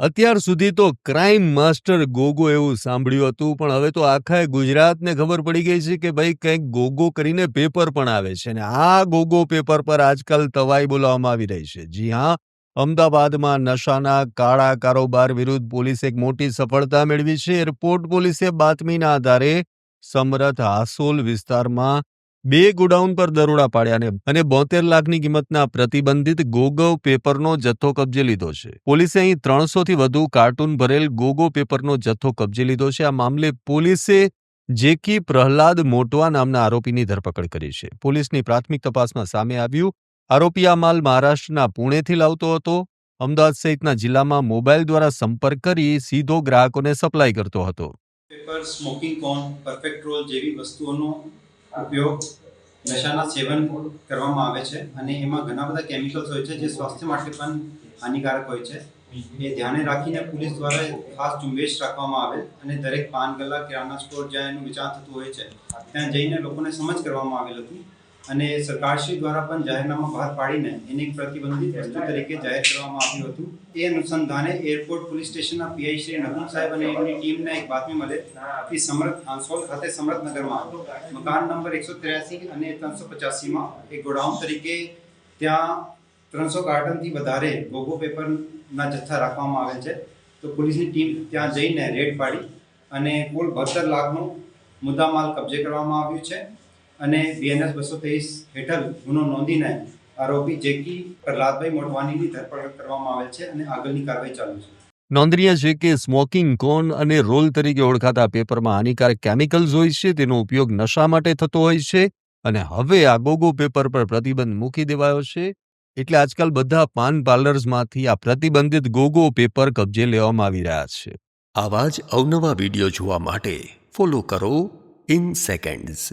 અત્યાર સુધી તો ક્રાઇમ માસ્ટર ગોગો એવું સાંભળ્યું હતું, પણ હવે તો આખા ગુજરાતને ખબર પડી ગઈ છે કે ભાઈ કંઈક ગોગો કરીને પેપર પણ આવે છે અને આ ગોગો પેપર પર આજકાલ તવાઈ બોલાવવામાં આવી રહી છે. જી હા, અમદાવાદમાં નશાના કાળા કારોબાર વિરુદ્ધ પોલીસે એક મોટી સફળતા મેળવી છે. એરપોર્ટ પોલીસે બાતમીના આધારે સમરથ હાસોલ વિસ્તારમાં બે ગોડાઉન પર દરોડા પાડ્યા અને બોતેર લાખની કિંમતના પ્રતિબંધિત ગોગો પેપરનો જથ્થો કબજે લીધો છે. પોલીસે અહીં ત્રણસોથી વધુ કાર્ટૂન ભરેલ ગોગો પેપરનો જથ્થો કબજે લીધો છે. આ મામલે પોલીસે જેકી પ્રહલાદ મોટવા નામના આરોપીની ધરપકડ કરી છે. પોલીસની પ્રાથમિક તપાસમાં સામે આવ્યું, આરોપી આ માલ મહારાષ્ટ્રના પુણેથી લાવતો હતો, અમદાવાદ સહિતના જિલ્લામાં મોબાઈલ દ્વારા સંપર્ક કરી સીધો ગ્રાહકોને સપ્લાય કરતો હતો. Paper smoking cone, perfect roll જેવી વસ્તુઓનો ઉપયોગ નશાના સેવન કરવામાં આવે છે અને એમાં ઘણા બધા કેમિકલ્સ હોય છે જે સ્વાસ્થ્ય માટે પણ હાનિકારક હોય છે. એ ધ્યાને રાખીને પોલીસ દ્વારા ખાસ ઝુંબેશ રાખવામાં આવે અને દરેક પાન ગલ્લા કિરાના સ્ટોર જ્યાં એનું વેચાણ થતું હોય છે, ત્યાં જઈને લોકોને સમજ કરવામાં આવેલ હતી. અને સરકારશ્રી દ્વારા પણ જાહેરનામા બહાર પાડીને એને પ્રતિબંધિત વસ્તુ તરીકે જાહેર કરવામાં આવ્યું હતું. એ અનુસંધાને એરપોર્ટ પોલીસ સ્ટેશનના પીઆઈ શ્રી નકુમ સાહેબ અને એમની ટીમને એક બાતમી મળે કે સમરથ આંસોલ ખાતે સમરથનગરમાં મકાન નંબર એકસો ત્ર્યાસી અને ત્રણસો પચાસીમાં એક ગોડાઉન તરીકે ત્યાં ત્રણસો કાર્ટનથી વધારે ગોગો પેપરના જથ્થા રાખવામાં આવેલ છે. તો પોલીસની ટીમ ત્યાં જઈને રેડ પાડી અને કુલ બહત્તર લાખનું મુદ્દામાલ કબજે કરવામાં આવ્યું છે. અને બીએનએસ બસો ત્રેવીસ હેઠળ ગુનો નોંધીને આરોપી જેકી પ્રહલાદભાઈ મોટવાનીની ધરપકડ કરવામાં આવેલ છે અને આગળની કાર્યવાહી ચાલુ છે. નોંધનીય છે કે સ્મોકિંગ કોન અને રોલ તરીકે ઓળખાતા પેપરમાં હાનિકારક કેમિકલ્સ હોય છે, તેનો ઉપયોગ નશા માટે થતો હોય છે અને હવે આ ગોગો પેપર પર પ્રતિબંધ મૂકી દેવાયો છે. એટલે આજકાલ બધા પાન પાર્લર્સમાંથી આ પ્રતિબંધિત ગોગો પેપર કબજે લેવામાં આવી રહ્યા છે. આવા જ અવનવા વીડિયો જોવા માટે ફોલો કરો ઇન સેકન્ડ્સ.